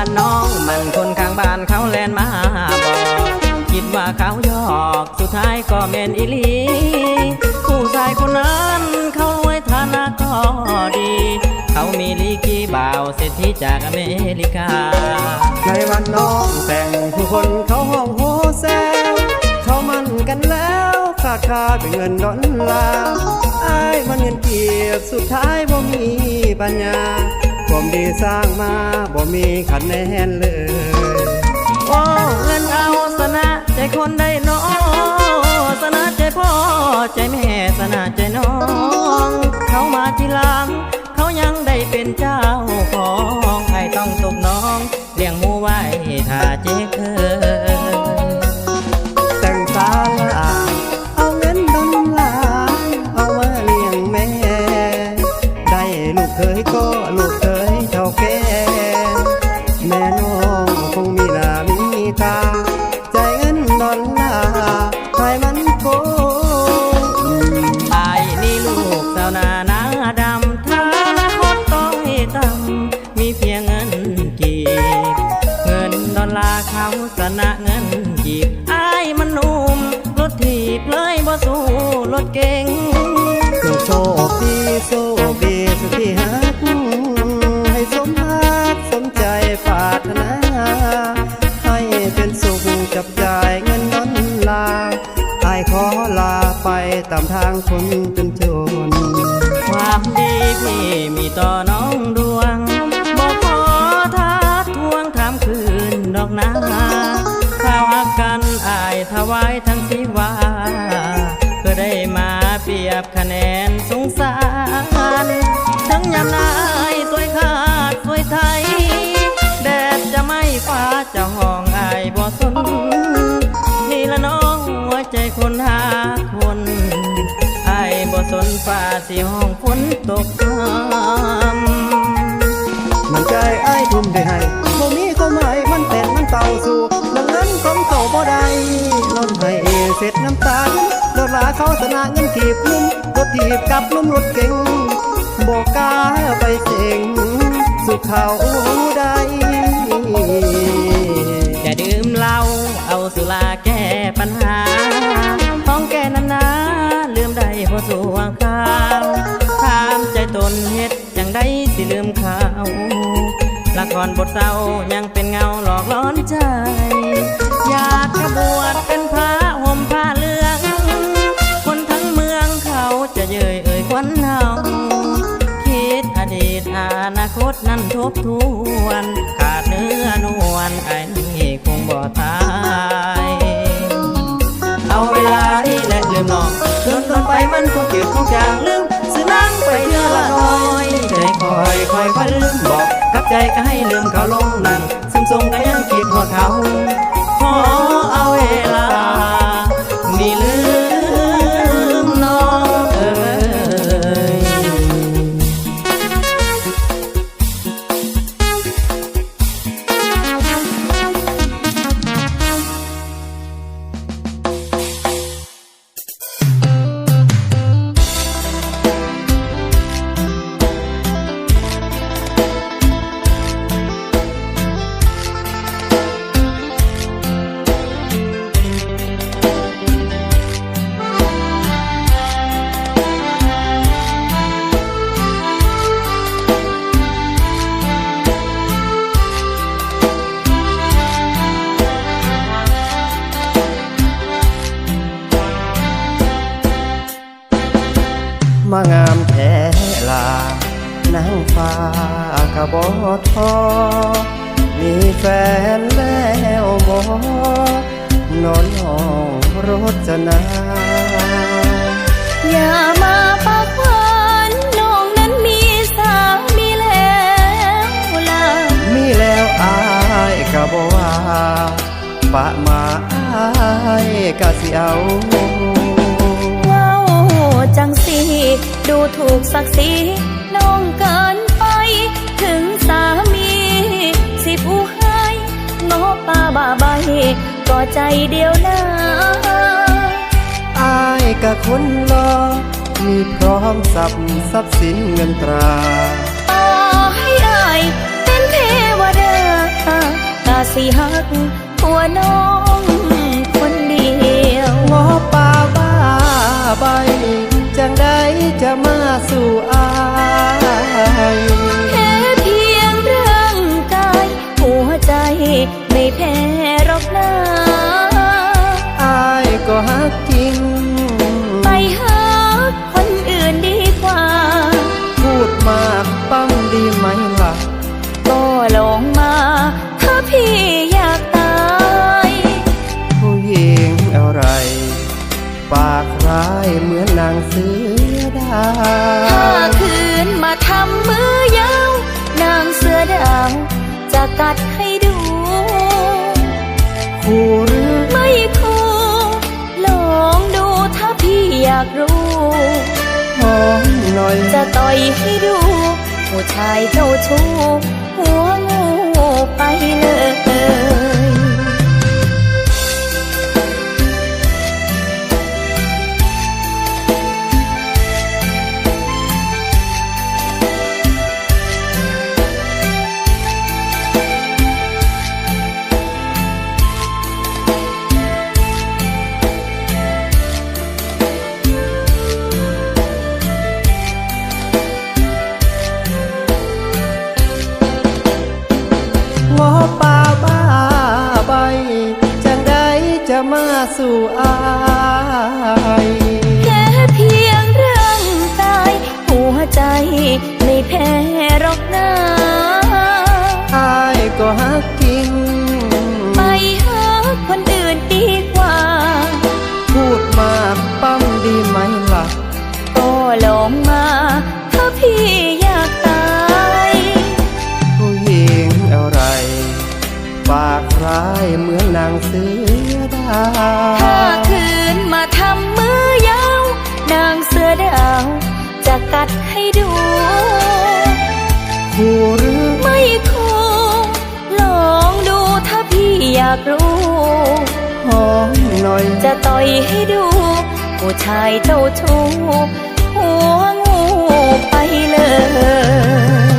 าน้องมันคนข้างบ้านเขาแลนมาบอกคิดว่าเขาหยอกสุดท้ายก็เมนอีหลีผู้ชายคนนั้นเขารวยฐานะก็ดี เขามีลีกีบ่าวเศรษฐีจากอเมริกา ในวันน้องแต่งผู้คนเขาห้องโฮแซวเขามันกันแล้วขาดคาเป็นเงินดอลลาร์ไอ้มันเงินเกียบสุดท้ายบ่มีปัญญา ผมดีสร้างมาบ่มีคะแนนเลย โอ้เงินเอาสนะใจคนได้น้อสนะใจพ่อใจแม่สนะใจน้อง เขามาทีหลัง เขายังได้เป็นเจ้าของใครต้องตกน้อง เลี้ยงหมูไว้ถ้าเจ๊เคย น้องคงมีหน้ามีตาใจเงินดอลลาร์ให้มันโกงไอ้นี่ลูกสาวนาหนาดำฐานะคนต้องต่ำมีเพียงเงินกีบเงินดอลลาร์เขาสนะเงินกีบไอ้มันนุ่มรถถีบเลยบ่สู้รถเก่งจงโชคดีโชคารถนาให้เป็นสุขจับจ่ายเงินนั้นลาไอายขอลาไปตามทางคนจนจนความดีพี่มีต่อน้องดวงบอกขอทักทวงถามคืนดอกนาข้าวหักกันอายถวายทั้งสิวาเพื่อได้มาเปรียบคะแนนสงสาร ทั้งยามนายสวยขาดสวยไทย ฟ้าจะห้องอายบ่สน นี่ละน้องหัวใจคนหาคนไอ้ายบ่สนฟ้าสิห้องฝนตกคำมันใจไอ้ายทุ่มได้ให้บ่มีความหมายมันแต่นมันเต่าสู่ดังนั้นของเขาบ่ได้ล้นให้เสร็จน้ำตาลดลาเขาสนะเงินขีบนุ่มรถถีบกับนุ่มรถเก่งบอกกาไปเสียงสุขเขาได้ อย่าดื่มเหล้าเอาสุราแก้ปัญหาท้องแก่นันนาลืมได้พอสวงข้าวถามใจตนเฮ็ดจังได้สิลืมเขาละครบทเศร้ายังเป็นเงาหลอกล้อนใจ อยากกระบวชเป็นพระห่มผ้าเหลืองคนทั้งเมืองเขาจะเย้ยเอ่ยควันเฮาคิดอดีตอนาคตนั้นทบทวน อนวลไอ้นี่คงบ่ตาย เอาเวลานี่แหละลืมน้องเกินเกินไปมันคงเก็บคงจางลืมซื้อนั่งไปเทื่อละน้อยใจคอยคอยคอยลืมบอกกับใจก็ให้ลืมเขาลงนั่งซึมทรงก็ยังคิดหอดเขาขอเอาเวลานี่ลืม มางามแท้ลานางฟ้ากระบอทอ มีแฟนแล้วบอนอนห้องรจนา อย่ามาปากหวานน้องนั้นมีสามีแล้วล่ะ มีแล้วอายกระบว่าปะมาอายกะสิเอา ดูถูกศักดิ์ศรีน้องเกินไป ถึงสามี สิผู้ให้งอปาบาใบก็ใจเดียวนะอายกับคนรอมีพร้อมสับทรัพย์สินเงินตราต่อให้อายเป็นเทวดาตาสีหักหัวน้องคนเดียวงอปาบาใบ จะมาสู่อายแค่เพียงร่างกายหัวใจไม่แพ้รอกนาอายก็ฮักจริง ไปหาคนอื่นดีกว่า พูดมากปั้มดีไหม จะกัดให้ดู คู่หรือไม่คู่ลองดูถ้าพี่อยากรู้มองหน่อยจะต่อยให้ดู ผู้ชายเจ้าชู้หัวงูไปเลย สู่อายแค่เพียงร่างกายหัวใจไม่แพ้หรอกนะอายก็ฮักจริง ไปหาคนอื่นดีกว่า พูดมากปั้มดีไหมายเหมือนนางเสือดาวถ้าคืนมาทำมือยาว นางเสือดาว จะกัดให้ดูคู่หรือไม่คู่ลองดูถ้าพี่อยากรู้หอมหน่อย จะต่อยให้ดู ผู้ชายเจ้าชู้หัวงูไปเลย